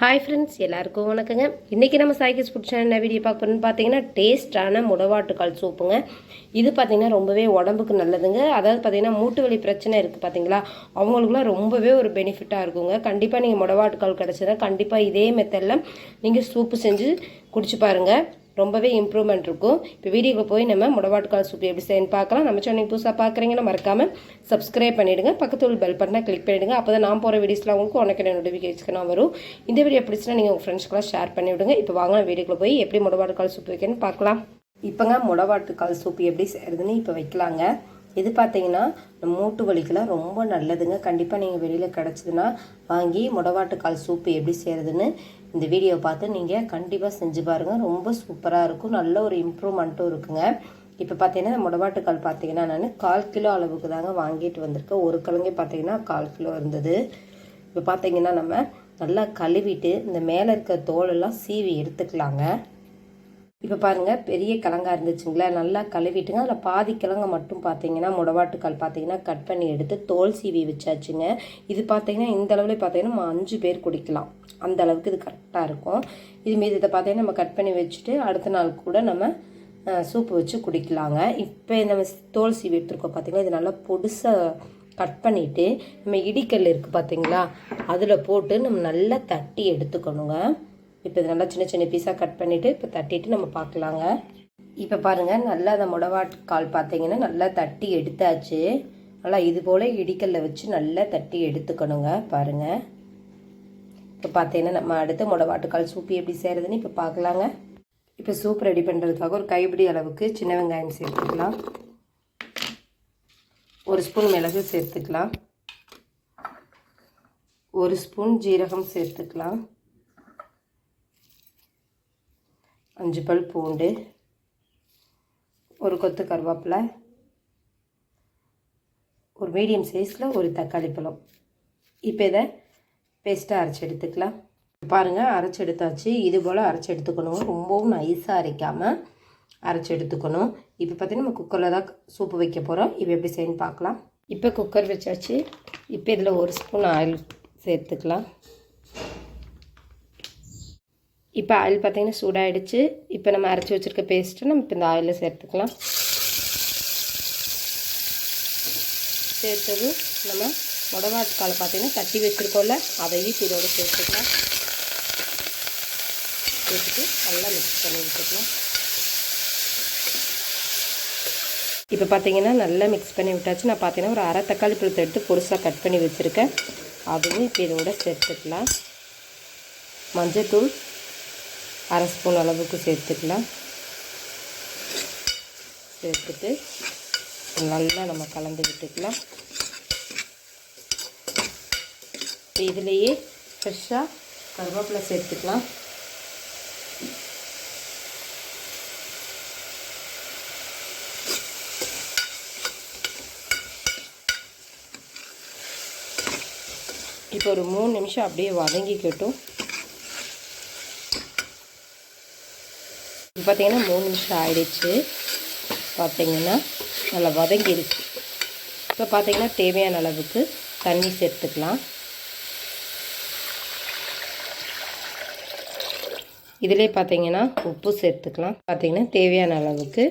Hi friends எல்லாருக்கும் வணக்கங்க. இன்றைக்கி நம்ம சாய்கிஸ் ஃபுட் சேனல் வீடியோ பார்க்கணும்னு பார்த்தீங்கன்னா டேஸ்டான முடவாட்டுக்கால் சூப்புங்க. இது பார்த்தீங்கன்னா ரொம்பவே உடம்புக்கு நல்லதுங்க. அதாவது பார்த்தீங்கன்னா மூட்டு வலி பிரச்சனை இருக்குது பார்த்தீங்களா? அவங்களுக்குலாம் ரொம்பவே ஒரு பெனிஃபிட்டாக இருக்குங்க. கண்டிப்பாக நீங்கள் முடவாட்டுக்கால் கிடச்சதுன்னா கண்டிப்பாக இதே மெத்தடில் நீங்கள் சூப்பு செஞ்சு குடிச்சு பாருங்கள் ரொம்பவே இம்ப்ரூவ்மெண்ட் இருக்கும். இப்போ வீடியோக்கு போய் நம்ம முடவாட்டுக்கால் சூப் எப்படி செய்யணும் பார்க்கலாம். நம்ம சேனல் புதுசாக பார்க்குறீங்கன்னா மறக்காமல் சப்ஸ்கிரைப் பண்ணிவிடுங்க பக்கத்தில் பெல் பட்டனை கிளிக் பண்ணிவிடுங்க அப்போ தான் நான் போகிற வீடியோஸ்லாம் உங்களுக்கு உனக்கு நோட்டிஃபிகேஷன் வரும். இந்த வீடியோ பிடிச்சினா நீங்கள் உங்கள் ஃப்ரெண்ட்ஸ்க்கெலாம் ஷேர் பண்ணிவிடுங்க இப்போ வாங்க வீடியோக்கு போய் எப்படி முடவாட்டுக்கால் சூப் வைக்கணும்னு பார்க்கலாம். இப்போங்க முடவாட்டுக்கால் சூப் எப்படி செய்கிறதுன்னு இப்போ வைக்கலாங்க. இது பார்த்தீங்கன்னா மூட்டு வலிக்கெல்லாம் ரொம்ப நல்லதுங்க. கண்டிப்பாக நீங்கள் வெளியில் கிடச்சிதுன்னா வாங்கி முடவாட்டுக்கால் சூப்பு எப்படி செய்கிறதுன்னு இந்த வீடியோ பார்த்து நீங்கள் கண்டிப்பாக செஞ்சு பாருங்கள் ரொம்ப சூப்பராக இருக்கும். நல்ல ஒரு இம்ப்ரூவ்மெண்ட்டும் இருக்குங்க. இப்போ பார்த்தீங்கன்னா முடவாட்டுக்கால் பார்த்தீங்கன்னா நான் கால் கிலோ அளவுக்கு தாங்க வாங்கிட்டு வந்திருக்கேன். ஒரு கிழங்கே பார்த்தீங்கன்னா கால் கிலோ இருந்தது. இப்போ பார்த்தீங்கன்னா நம்ம நல்லா கழுவிட்டு இந்த மேலே இருக்க தோலெல்லாம் சீவி எடுத்துக்கலாங்க. இப்போ பாருங்கள் பெரிய கிழங்கா இருந்துச்சுங்களா நல்லா கழுவிட்டுங்க. அதில் பாதி கிழங்க மட்டும் பார்த்தீங்கன்னா முடவாட்டுக்கால் பார்த்தீங்கன்னா கட் பண்ணி எடுத்து தோல் சீவி வச்சாச்சுங்க. இது பார்த்தீங்கன்னா இந்த அளவில் பார்த்தீங்கன்னா நம்ம அஞ்சு பேர் குடிக்கலாம். அந்த அளவுக்கு இது கரெக்டாக இருக்கும். இது மீது இதை பார்த்தீங்கன்னா நம்ம கட் பண்ணி வச்சுட்டு அடுத்த நாள் கூட நம்ம சூப்பு வச்சு குடிக்கலாங்க. இப்போ நம்ம தோல் சீவி எடுத்துருக்கோம் பார்த்தீங்கன்னா இது நல்லா பொடுசாக கட் பண்ணிவிட்டு நம்ம இடிக்கல் இருக்குது பார்த்தீங்களா அதில் போட்டு நம்ம நல்லா தட்டி எடுத்துக்கணுங்க. இப்போ இது நல்லா சின்ன சின்ன பீஸாக கட் பண்ணிவிட்டு இப்போ தட்டிட்டு நம்ம பார்க்கலாங்க. இப்போ பாருங்கள் நல்லா அந்த முடவாட்கால் பார்த்தீங்கன்னா நல்லா தட்டி எடுத்தாச்சு. நல்லா இது போல் இடிக்கல்ல வச்சு நல்லா தட்டி எடுத்துக்கணுங்க பாருங்கள் இப்போ பார்த்தீங்கன்னா நம்ம அடுத்து முடவாட்டுக்கால் சூப்பு எப்படி செய்கிறதுன்னு இப்போ பார்க்கலாங்க. இப்போ சூப் ரெடி பண்ணுறதுக்காக ஒரு கைப்பிடி அளவுக்கு சின்ன வெங்காயம் சேர்த்துக்கலாம். ஒரு ஸ்பூன் மிளகு சேர்த்துக்கலாம். ஒரு ஸ்பூன் ஜீரகம் சேர்த்துக்கலாம். அஞ்சு பல் பூண்டு ஒரு கொத்து கருவேப்பிலை ஒரு மீடியம் சைஸில் ஒரு தக்காளி பழம். இப்போ இதை பேஸ்ட்டாக அரைச்சி எடுத்துக்கலாம். பாருங்கள் அரைச்சி எடுத்தாச்சு. இது போல் அரைச்சி எடுத்துக்கணும். ரொம்பவும் நைஸாக அரைக்காமல் அரைச்சி எடுத்துக்கணும். இப்போ பார்த்தீங்கன்னா நம்ம குக்கரில் தான் சூப்பு வைக்க போகிறோம் இப்போ எப்படி செய்யணும்னு பார்க்கலாம். இப்போ குக்கர் வச்சாச்சு. இப்போ இதில் ஒரு ஸ்பூன் ஆயில் சேர்த்துக்கலாம். இப்போ ஆயில் பார்த்தீங்கன்னா சூடாகிடுச்சு இப்போ நம்ம அரைச்சி வச்சுருக்க பேஸ்ட்டு நம்ம இப்போ இந்த ஆயிலில் சேர்த்துக்கலாம். சேர்த்தது நம்ம முடவாட்டுக்காலை பார்த்தீங்கன்னா தட்டி வச்சுருக்கோம்ல அதையும் இதோடு சேர்த்துக்கலாம். சேர்த்துட்டு நல்லா மிக்ஸ் பண்ணி விட்டுக்கலாம். இப்போ பார்த்தீங்கன்னா நல்லா மிக்ஸ் பண்ணி விட்டாச்சு. நான் பார்த்தீங்கன்னா ஒரு அரை தக்காளி பழத்தை எடுத்து பொருசாக கட் பண்ணி வச்சுருக்கேன். அதுவும் இப்போ இதோட சேர்த்துக்கலாம். மஞ்சள் அரை ஸ்பூன் அளவுக்கு சேர்த்துக்கலாம். சேர்த்துட்டு நல்லா நம்ம கலந்து விட்டுக்கலாம். இதுலேயே ஃப்ரெஷ்ஷாக கருவேப்பிலை சேர்த்துக்கலாம். இப்போ ஒரு மூணு நிமிஷம் அப்படியே வதங்கிக்கட்டும். பார்த்தீங்கன்னா மூணு நிமிஷம் ஆயிடுச்சு. பார்த்தீங்கன்னா நல்லா வதங்கிடுச்சு. இப்போ பார்த்தீங்கன்னா தேவையான அளவுக்கு தண்ணி சேர்த்துக்கலாம். இதிலே பார்த்தீங்கன்னா உப்பு சேர்த்துக்கலாம். பார்த்தீங்கன்னா தேவையான அளவுக்கு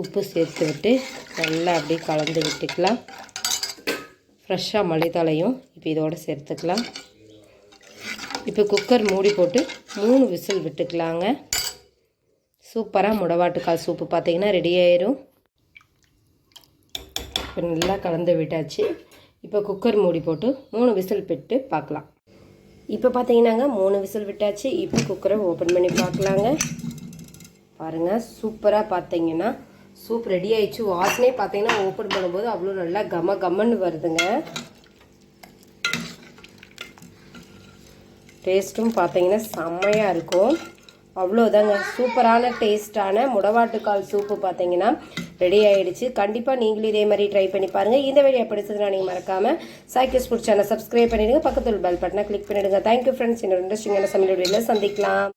உப்பு சேர்த்து விட்டு நல்லா அப்படியே கலந்து விட்டுக்கலாம். ஃப்ரெஷ்ஷாக மளித்தலையும் இப்போ இதோடு சேர்த்துக்கலாம். இப்போ குக்கர் மூடி போட்டு மூணு விசில் விட்டுக்கலாங்க. சூப்பராக முடவாட்டுக்கால் சூப்பு பார்த்தீங்கன்னா ரெடி ஆயிரும். இப்போ நல்லா கலந்து விட்டாச்சு. இப்போ குக்கர் மூடி போட்டு மூணு விசில் விட்டு பார்க்கலாம். இப்போ பார்த்தீங்கன்னாங்க மூணு விசில் விட்டாச்சு. இப்போ குக்கரை ஓப்பன் பண்ணி பார்க்கலாங்க. பாருங்கள் சூப்பராக பார்த்தீங்கன்னா சூப் ரெடி ஆயிடுச்சு. வாசனே பார்த்தீங்கன்னா ஓப்பன் பண்ணும்போது அவ்வளோ நல்லா கம கம்மன்னு வருதுங்க. டேஸ்ட்டும் பார்த்தீங்கன்னா செம்மையாக இருக்கும். அவ்வளோதாங்க சூப்பரான டேஸ்ட்டான முடவாட்டுக்கால் சூப்பு பார்த்தீங்கன்னா ரெடி ஆகிடுச்சு கண்டிப்பாக நீங்களும் இதே மாதிரி ட்ரை பண்ணி பாருங்கள் இந்த வீடியோ பிடிச்சதுனா நீங்கள் மறக்காமல் சைக்கிள்ஸ் ஃபுட் சேனல் சப்ஸ்கிரைப் பண்ணிவிடுங்க பக்கத்தில் பெல் பட்டனை கிளிக் பண்ணிவிடுங்க தேங்க்யூ ஃப்ரெண்ட்ஸ் இன்னொரு இன்ட்ரெஸ்டிங்கான சமையல் வீடியோவில் சந்திக்கலாம்.